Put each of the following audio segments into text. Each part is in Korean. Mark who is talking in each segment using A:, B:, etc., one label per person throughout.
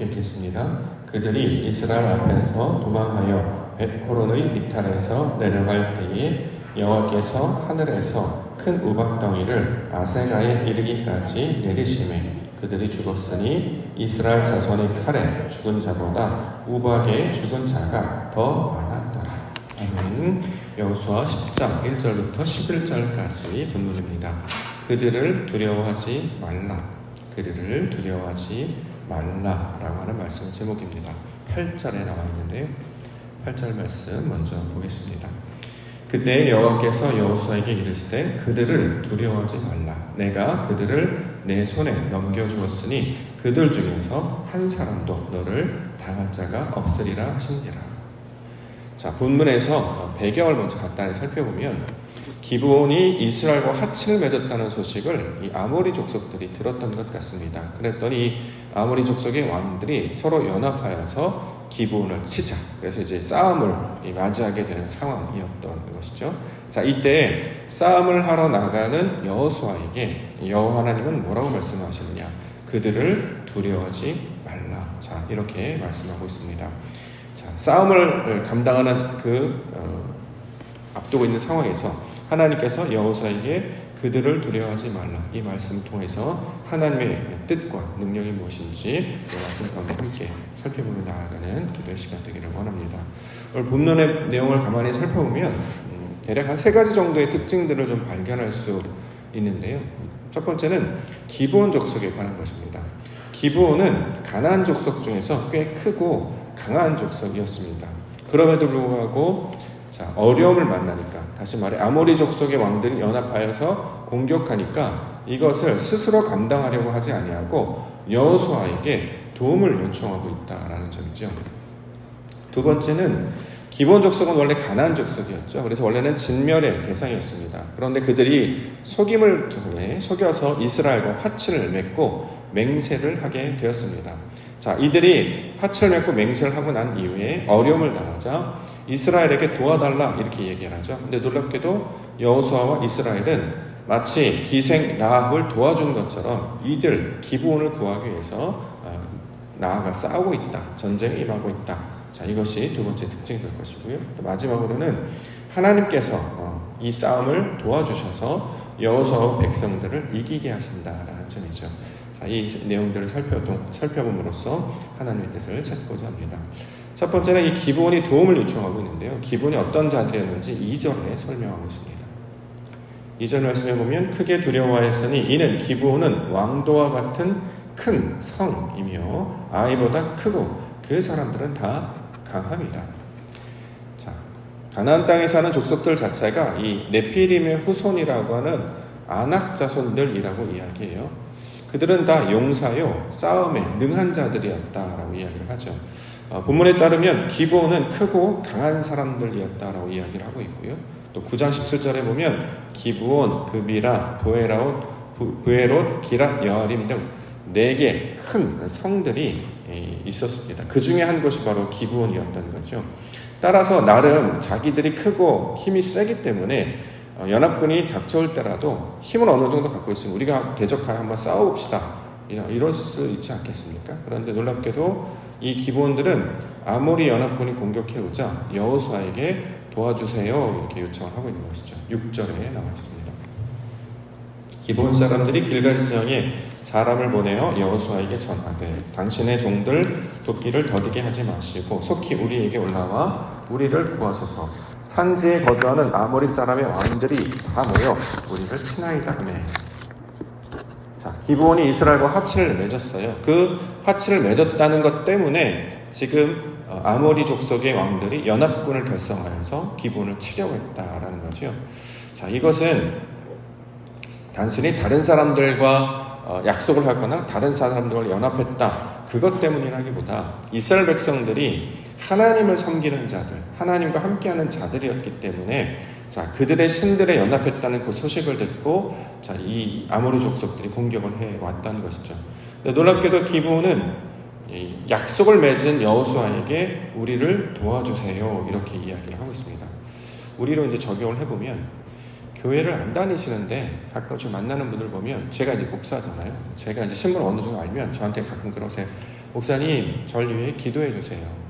A: 읽겠습니다. 그들이 이스라엘 앞에서 도망하여 벳호론의 이탈에서 내려갈 때에 여호와께서 하늘에서 큰 우박덩이를 아세가에 이르기까지 내리심에 그들이 죽었으니 이스라엘 자손의 칼에 죽은 자보다 우박에 죽은 자가 더 많았더라. 아멘. 여호수아 10장 1절부터 11절까지 본문입니다. 그들을 두려워하지 말라. 그들을 두려워하지 말라라고 하는 말씀 제목입니다. 8절에 나와 있는데요. 8절 말씀 먼저 보겠습니다. 그때 여호와께서 여호수아에게 이르시되 그들을 두려워하지 말라. 내가 그들을 내 손에 넘겨 주었으니 그들 중에서 한 사람도 너를 당할 자가 없으리라 하시니라. 자, 본문에서 배경을 먼저 간단히 살펴보면 기브온이 이스라엘과 합치를 맺었다는 소식을 이 아모리 족속들이 들었던 것 같습니다. 그랬더니 아모리 족속의 왕들이 서로 연합하여서 기브온을 치자. 그래서 이제 싸움을 맞이하게 되는 상황이었던 것이죠. 자, 이때 싸움을 하러 나가는 여호수아에게 여호와 하나님은 뭐라고 말씀하시느냐? 그들을 두려워하지 말라. 자, 이렇게 말씀하고 있습니다. 자, 싸움을 감당하는 그 어, 앞두고 있는 상황에서 하나님께서 여호사에게 그들을 두려워하지 말라 이 말씀 통해서 하나님의 뜻과 능력이 무엇인지 그 말씀 가운데 함께 살펴보며 나아가는 기도의 시간 되기를 원합니다. 오늘 본문의 내용을 가만히 살펴보면 음, 대략 한 세 가지 정도의 특징들을 좀 발견할 수 있는데요. 첫 번째는 기브온 족속에 관한 것입니다. 기브온은 가나안 족속 중에서 꽤 크고 강한 족속이었습니다. 그럼에도 불구하고 자, 어려움을 만나니까 다시 말해 아모리 족속의 왕들이 연합하여서 공격하니까 이것을 스스로 감당하려고 하지 아니하고 여호수아에게 도움을 요청하고 있다라는 점이죠. 두 번째는 기본 족속은 원래 가난 족속이었죠. 그래서 원래는 진멸의 대상이었습니다. 그런데 그들이 속임을 통해 속여서 이스라엘과 화치를 맺고 맹세를 하게 되었습니다. 자, 이들이 화치를 맺고 맹세를 하고 난 이후에 어려움을 당하자 이스라엘에게 도와달라 이렇게 얘기를 하죠. 근데 놀랍게도 여호수아와 이스라엘은 마치 기생 라합을 도와준 것처럼 이들 기부원을 구하기 위해서 어, 나아가 싸우고 있다. 전쟁에 임하고 있다. 자, 이것이 두 번째 특징이 될 것이고요. 마지막으로는 하나님께서 어, 이 싸움을 도와주셔서 여호수아와 백성들을 이기게 하신다라는 점이죠. 자, 이 내용들을 살펴봄으로써 하나님의 뜻을 찾고자 합니다. 첫 번째는 이 기본이 도움을 요청하고 있는데요. 기본이 어떤 자들이었는지 2절에 설명하고 있습니다. 2절 말씀해 보면 크게 두려워하였으니 이는 기브온은 왕도와 같은 큰 성이며 아이보다 크고 그 사람들은 다 강함이라. 자, 가나안 땅에 사는 족속들 자체가 이 네피림의 후손이라고 하는 아낙 자손들이라고 이야기해요. 그들은 다 용사요 싸움에 능한 자들이었다라고 이야기를 하죠. 어, 본문에 따르면 기브온은 크고 강한 사람들이었다라고 이야기를 하고 있고요. 또 9장 17절에 보면 기브온, 그비라, 부에라옷, 부 에롯, 기랏, 여아림 등 네 개 큰 성들이 있었습니다. 그 중에 한 곳이 바로 기브온이었던 거죠. 따라서 나름 자기들이 크고 힘이 세기 때문에 어, 연합군이 닥쳐올 때라도 힘을 어느 정도 갖고 있으면 우리가 대적하여 한번 싸워봅시다. 이럴 수 있지 않겠습니까? 그런데 놀랍게도 이 기본들은 아모리 연합군이 공격해 오자 여호수아에게 도와주세요 이렇게 요청을 하고 있는 것이죠. 6절에 나와 있습니다. 기본 사람들이 길갈 지역에 사람을 보내어 여호수아에게 전하되 당신의 종들 돕기를 더디게 하지 마시고 속히 우리에게 올라와 우리를 구하소서 산지에 거주하는 아모리 사람의 왕들이 다 모여 우리를 친하이다 하며 자, 기브온이 이스라엘과 화치를 맺었어요. 그 화치를 맺었다는 것 때문에 지금 어, 아모리 족속의 왕들이 연합군을 결성하여서 기브온을 치려고 했다라는 거죠. 자, 이것은 단순히 다른 사람들과 어, 약속을 하거나 다른 사람들과 연합했다. 그것 때문이라기보다 이스라엘 백성들이 하나님을 섬기는 자들, 하나님과 함께하는 자들이었기 때문에 자, 그들의 신들에 연합했다는 그 소식을 듣고 자, 이 아모리 족속들이 공격을 해 왔다는 것이죠. 놀랍게도 기부는 약속을 맺은 여호수아에게 우리를 도와주세요 이렇게 이야기를 하고 있습니다. 우리로 이제 적용을 해보면 교회를 안 다니시는데 가끔씩 만나는 분들 보면 제가 이제 목사잖아요. 제가 이제 신문 어느 정도 알면 저한테 가끔 그러세요. 목사님, 절 위해 기도해 주세요.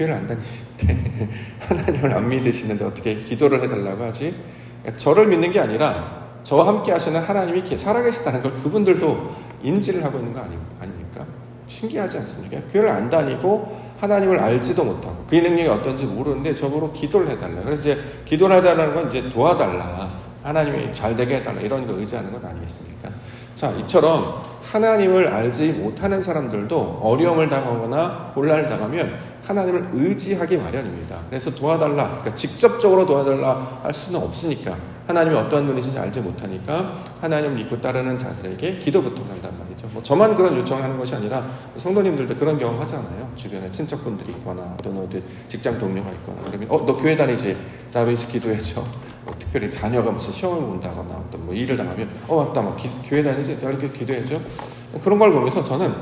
A: 교회를 안 다니실 때 하나님을 안 믿으시는데 어떻게 기도를 해달라고 하지? 그러니까 저를 믿는 게 아니라 저와 함께 하시는 하나님이 살아계시다는 걸 그분들도 인지를 하고 있는 거 아닙- 아닙니까? 신기하지 않습니까? 교회를 안 다니고 하나님을 알지도 못하고 그의 능력이 어떤지 모르는데 저보고 기도를 해달라. 그래서 이제 기도를 해달라는 건 이제 도와달라. 하나님이 잘 되게 해달라. 이런 거 의지하는 건 아니겠습니까? 자, 이처럼 하나님을 알지 못하는 사람들도 어려움을 당하거나 곤란을 당하면 하나님을 의지하기 마련입니다. 그래서 도와달라. 그러니까 직접적으로 도와달라 할 수는 없으니까 하나님이 어떠한 분이신지 알지 못하니까 하나님 믿고 따르는 자들에게 기도부터 한단 말이죠. 뭐 저만 그런 요청하는 것이 아니라 성도님들도 그런 경험 하잖아요. 주변에 친척분들이 있거나 또는 어디 직장 동료가 있거나 그러면 어 너 교회 다니지? 나 위해서 기도해줘. 뭐 특별히 자녀가 무슨 시험을 본다거나 어떤 뭐 일을 당하면 어 맞다 막 기- 교회 다니지? 나 이렇게 기도해줘. 그런 걸 보면서 저는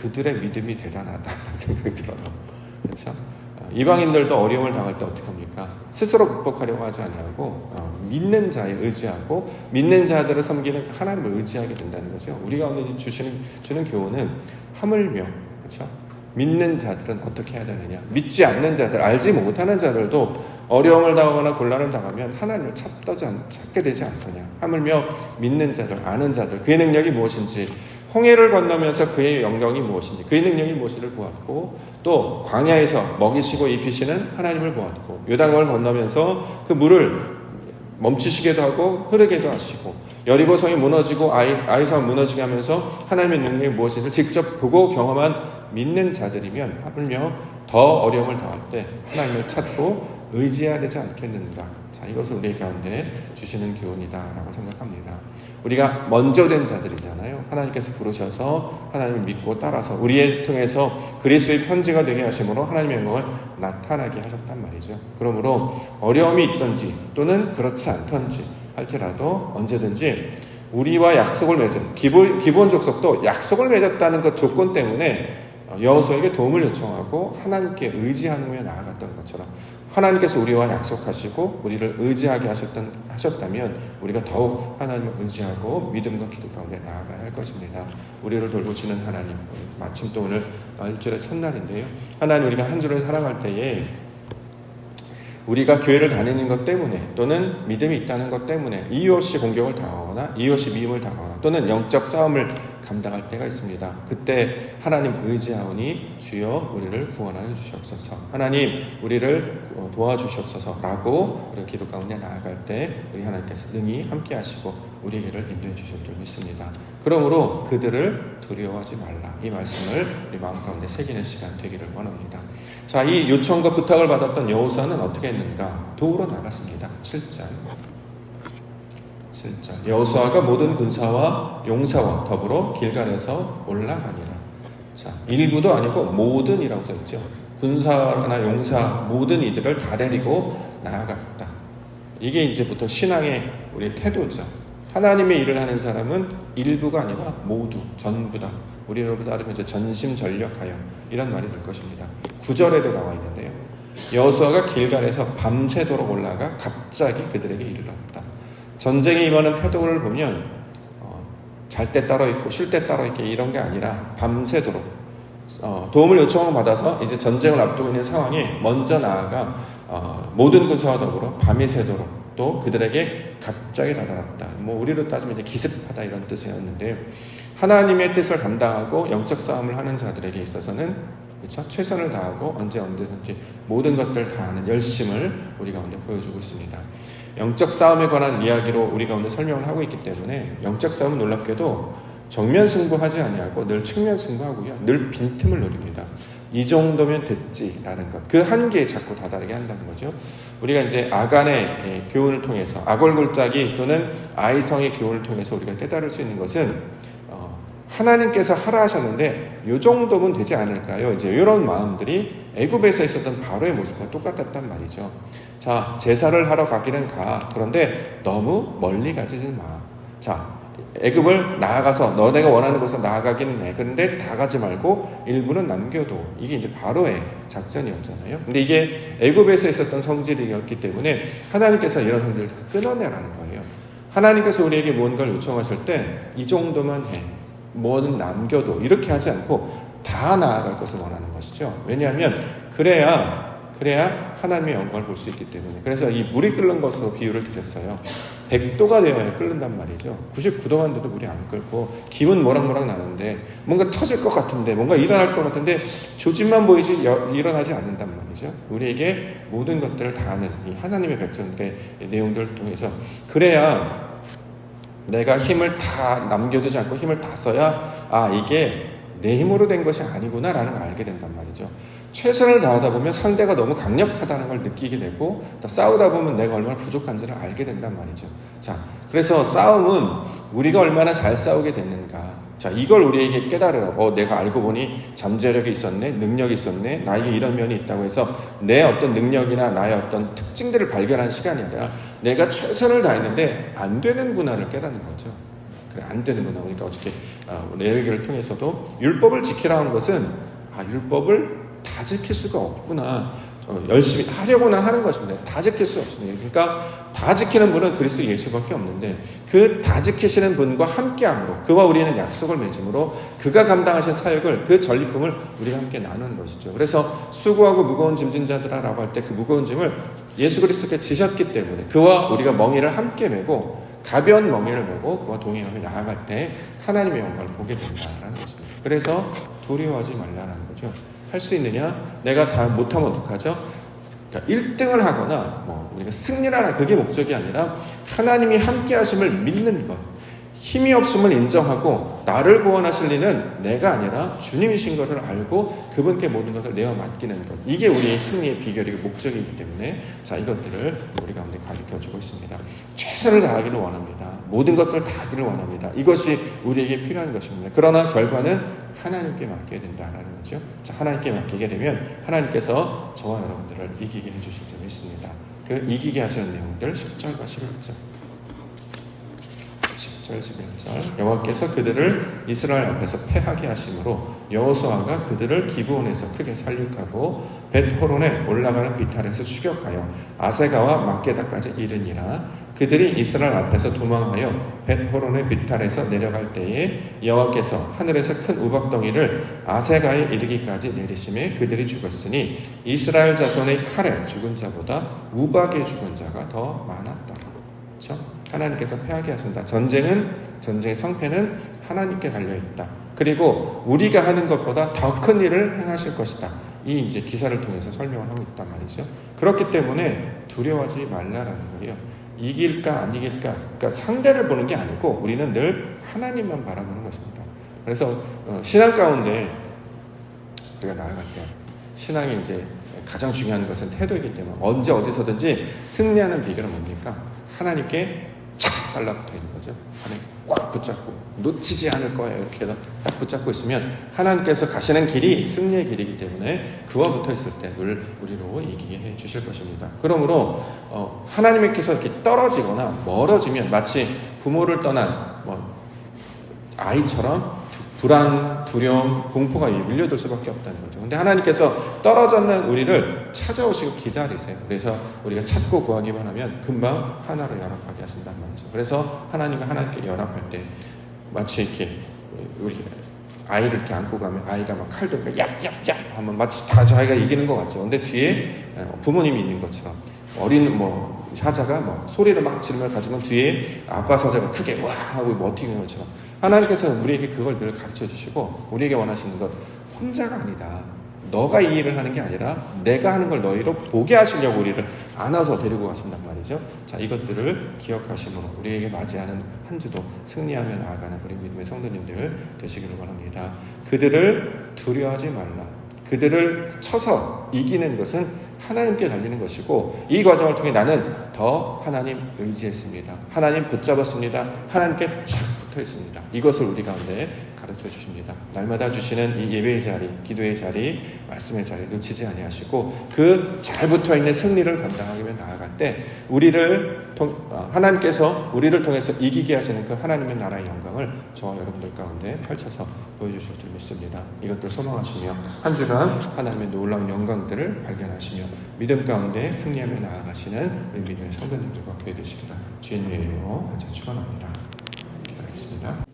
A: 그들의 믿음이 대단하다는 생각이 들어요. 그렇죠? 어, 이방인들도 어려움을 당할 때 어떻게 합니까? 스스로 극복하려고 하지 아니하고 어, 믿는 자에 의지하고 믿는 자들을 섬기는 그 하나님을 의지하게 된다는 거죠. 우리 가운데 주시는 주는 교훈은 하물며 그렇죠? 믿는 자들은 어떻게 해야 되느냐? 믿지 않는 자들, 알지 못하는 자들도 어려움을 당하거나 곤란을 당하면 하나님을 않, 찾게 되지 않더냐? 하물며 믿는 자들, 아는 자들, 그의 능력이 무엇인지 홍해를 건너면서 그의 영광이 무엇인지 그의 능력이 무엇인지를 보았고 또 광야에서 먹이시고 입히시는 하나님을 보았고 요단강을 건너면서 그 물을 멈추시게도 하고 흐르게도 하시고 여리고성이 무너지고 아이, 아이성 무너지게 하면서 하나님의 능력이 무엇인지 직접 보고 경험한 믿는 자들이면 하물며 더 어려움을 당할 때 하나님을 찾고 의지해야 되지 않겠는가 자 이것을 우리 가운데 주시는 교훈이다라고 생각합니다. 우리가 먼저 된 자들이잖아요. 하나님께서 부르셔서 하나님을 믿고 따라서 우리의 통해서 그리스도의 편지가 되게 하심으로 하나님의 영광을 나타나게 하셨단 말이죠. 그러므로 어려움이 있던지 또는 그렇지 않던지 할지라도 언제든지 우리와 약속을 맺은 기본 기본 족속도 약속을 맺었다는 것 조건 때문에 여호수에게 도움을 요청하고 하나님께 의지하는 후에 나아갔던 것처럼 하나님께서 우리와 약속하시고 우리를 의지하게 하셨던, 하셨다면 우리가 더욱 하나님을 의지하고 믿음과 기도 가운데 나아가야 할 것입니다. 우리를 돌보시는 하나님 마침 또 오늘 일주일의 첫날인데요. 하나님 우리가 한 주를 살아갈 때에 우리가 교회를 다니는 것 때문에 또는 믿음이 있다는 것 때문에 이유 없이 공격을 당하거나 이유 없이 미움을 당하거나 또는 영적 싸움을 감당할 때가 있습니다. 그때 하나님 의지하오니 주여 우리를 구원하여 주시옵소서. 하나님 우리를 도와주시옵소서라고 우리가 기도 가운데 나아갈 때 우리 하나님께서 능히 함께 하시고 우리에게를 인도해 주실 줄 믿습니다. 그러므로 그들을 두려워하지 말라. 이 말씀을 우리 마음 가운데 새기는 시간 되기를 원합니다. 자, 이 요청과 부탁을 받았던 여호사는 어떻게 했는가? 도우러 나갔습니다. 7장. 7장. 여호수아가 모든 군사와 용사와 더불어 길갈에서 올라가니라. 자, 일부도 아니고 모든이라고 써 있죠. 군사나 용사 모든 이들을 다 데리고 나아갔다. 이게 이제 부터 신앙의 우리 태도죠. 하나님의 일을 하는 사람은 일부가 아니라 모두, 전부다. 우리로 따르면 이제 전심전력하여 이런 말이 될 것입니다. 구절에도 나와 있는데요. 여호수아가 길갈에서 밤새도록 올라가 갑자기 그들에게 이르렀다. 전쟁에 임하는 태도를 보면 어, 잘때 따로 있고 쉴 때 따로 있게 이런 게 아니라 밤새도록 어, 도움을 요청을 받아서 이제 전쟁을 앞두고 있는 상황에 먼저 나아가 어, 모든 군사와 더불어 밤이 새도록 또 그들에게 갑자기 다다랐다. 뭐 우리로 따지면 이제 기습하다 이런 뜻이었는데 하나님의 뜻을 감당하고 영적 싸움을 하는 자들에게 있어서는 그렇죠? 최선을 다하고 언제 언제든지 모든 것들 다 하는 열심을 우리 가운데 보여주고 있습니다. 영적 싸움에 관한 이야기로 우리 가운데 설명을 하고 있기 때문에 영적 싸움은 놀랍게도 정면 승부하지 아니하고 늘 측면 승부하고요. 늘 빈틈을 노립니다. 이 정도면 됐지라는 것. 그 한계에 자꾸 다다르게 한다는 거죠. 우리가 이제 아간의 교훈을 통해서 아골골짜기 또는 아이성의 교훈을 통해서 우리가 깨달을 수 있는 것은 어, 하나님께서 하라 하셨는데 요 정도면 되지 않을까요? 이제 이런 마음들이 애굽에서 있었던 바로의 모습과 똑같았단 말이죠. 자, 제사를 하러 가기는 가. 그런데 너무 멀리 가지 마. 자, 애굽을 나아가서 너네가 원하는 곳으로 나아가기는 해. 그런데 다 가지 말고 일부는 남겨도 이게 이제 바로의 작전이었잖아요. 근데 이게 애굽에서 있었던 성질이었기 때문에 하나님께서 이런 성질을 끊어내라는 거예요. 하나님께서 우리에게 무언가를 요청하실 때 이 정도만 해. 뭐는 남겨도 이렇게 하지 않고 다 나아갈 것을 원하는 것이죠. 왜냐하면 그래야 그래야 하나님의 영광을 볼 수 있기 때문에 그래서 이 물이 끓는 것으로 비유를 드렸어요. 100도가 되어야 끓는단 말이죠. 99도만 돼도 물이 안 끓고 기분 모락모락 나는데 뭔가 터질 것 같은데 뭔가 일어날 것 같은데 조짐만 보이지 여- 일어나지 않는단 말이죠. 우리에게 모든 것들을 다 아는 이 하나님의 백성들의 내용들을 통해서 그래야 내가 힘을 다 남겨두지 않고 힘을 다 써야 아 이게 내 힘으로 된 것이 아니구나라는 걸 알게 된단 말이죠. 최선을 다하다 보면 상대가 너무 강력하다는 걸 느끼게 되고 또 싸우다 보면 내가 얼마나 부족한지를 알게 된단 말이죠. 자, 그래서 싸움은 우리가 얼마나 잘 싸우게 됐는가. 자, 이걸 우리에게 깨달으라고 어, 내가 알고 보니 잠재력이 있었네, 능력이 있었네, 나에게 이런 면이 있다고 해서 내 어떤 능력이나 나의 어떤 특징들을 발견하는 시간이 아니라 내가 최선을 다했는데 안 되는구나를 깨닫는 거죠. 그래 안 되는구나. 그러니까 어떻게 어, 레위기를 통해서도 율법을 지키라는 것은 아 율법을 다 지킬 수가 없구나. 어, 열심히 하려고는 하는 것인데 다 지킬 수 없습니다. 그러니까 다 지키는 분은 그리스도 예수밖에 없는데 그 다 지키시는 분과 함께함으로 그와 우리는 약속을 맺음으로 그가 감당하신 사역을 그 전리품을 우리가 함께 나누는 것이죠. 그래서 수고하고 무거운 짐진 자들아라고 할 때 그 무거운 짐을 예수 그리스도께 지셨기 때문에 그와 우리가 멍이를 함께 메고 가벼운 멍이를 메고 그와 동행하며 나아갈 때 하나님의 영광을 보게 된다라는 것입니다. 그래서 두려워하지 말라라는 거죠. 할 수 있느냐? 내가 다 못하면 어떡하죠? 그러니까 1등을 하거나 뭐 우리가 승리하라 그게 목적이 아니라 하나님이 함께 하심을 믿는 것. 힘이 없음을 인정하고 나를 구원하실 리는 내가 아니라 주님이신 것을 알고 그분께 모든 것을 내어 맡기는 것. 이게 우리의 승리의 비결이고 목적이기 때문에 자 이것들을 우리 가운데 가르쳐 주고 있습니다. 최선을 다하기를 원합니다. 모든 것들을 다 하기를 원합니다. 이것이 우리에게 필요한 것입니다. 그러나 결과는 하나님께 맡겨야 된다라는 거죠. 자, 하나님께 맡기게 되면 하나님께서 저와 여러분들을 이기게 해주실 점이 있습니다. 그 이기게 하시는 내용들 10절과 11절. 10절 11절 여호와께서 그들을 이스라엘 앞에서 패하게 하심으로 여호수아가 그들을 기브온에서 크게 살육하고 벳호론에 올라가는 비탈에서 추격하여 아세가와 막게다까지 이르니라 그들이 이스라엘 앞에서 도망하여 벳호론의 비탈에서 내려갈 때에 여호와께서 하늘에서 큰 우박덩이를 아세가에 이르기까지 내리심에 그들이 죽었으니 이스라엘 자손의 칼에 죽은 자보다 우박에 죽은 자가 더 많았다. 그렇죠? 하나님께서 패하게 하신다. 전쟁은 전쟁의 성패는 하나님께 달려 있다. 그리고 우리가 하는 것보다 더 큰 일을 행하실 것이다. 이 이제 기사를 통해서 설명을 하고 있단 말이죠. 그렇기 때문에 두려워하지 말라라는 거예요. 이길까 안 이길까 그러니까 상대를 보는 게 아니고 우리는 늘 하나님만 바라보는 것입니다. 그래서 어, 신앙 가운데 우리가 나아갈 때 신앙이 이제 가장 중요한 것은 태도이기 때문에 언제 어디서든지 승리하는 비결은 뭡니까? 하나님께 착 달라붙어 있는 거죠. 하나님 꽉 붙잡고 놓치지 않을 거예요. 이렇게 해서 딱 붙잡고 있으면 하나님께서 가시는 길이 승리의 길이기 때문에 그와 붙어 있을 때 늘 우리로 이기게 해 주실 것입니다. 그러므로 어, 하나님께서 이렇게 떨어지거나 멀어지면 마치 부모를 떠난 뭐 아이처럼 불안, 두려움, 공포가 밀려들 수밖에 없다는 거죠. 근데 하나님께서 떨어졌는 우리를 찾아오시고 기다리세요. 그래서 우리가 찾고 구하기만 하면 금방 하나로 연합하게 하신단 말이죠. 그래서 하나님과 하나님께 연합할 때 마치 이렇게 우리 아이를 이렇게 안고 가면 아이가 막 칼 들고 얍얍얍 하면 마치 다 자기가 이기는 것 같죠. 근데 뒤에 부모님이 있는 것처럼 어린 뭐 사자가 뭐 소리를 막 지르며 가지고 뒤에 아빠 사자가 크게 와 하고 버티는 것처럼 하나님께서는 우리에게 그걸 늘 가르쳐 주시고 우리에게 원하시는 것 혼자가 아니다. 너가 이 일을 하는 게 아니라 내가 하는 걸 너희로 보게 하시려고 우리를 안아서 데리고 가신단 말이죠. 자, 이것들을 기억하심으로 우리에게 맞이하는 한 주도 승리하며 나아가는 우리 믿음의 성도님들 되시기를 바랍니다. 그들을 두려워하지 말라. 그들을 쳐서 이기는 것은 하나님께 달리는 것이고 이 과정을 통해 나는 더 하나님 의지했습니다. 하나님 붙잡았습니다. 하나님께 착 붙어 있습니다. 이것을 우리 가운데 가르쳐 주십니다. 날마다 주시는 이 예배의 자리, 기도의 자리, 말씀의 자리 놓치지 아니하시고 그 잘 붙어 있는 승리를 감당하기 위해 나아갈 때 우리를 통, 아, 하나님께서 우리를 통해서 이기게 하시는 그 하나님의 나라의 영광을 저와 여러분들 가운데 펼쳐서 보여주실 줄 믿습니다. 이것들 소망하시며 한 주간 하나님의 놀라운 영광들을 발견하시며 믿음 가운데 승리하며 나아가시는 우리 믿음의 성도님들과 교회 되시기를 주님의 이름으로 한자 축원합니다. Yeah.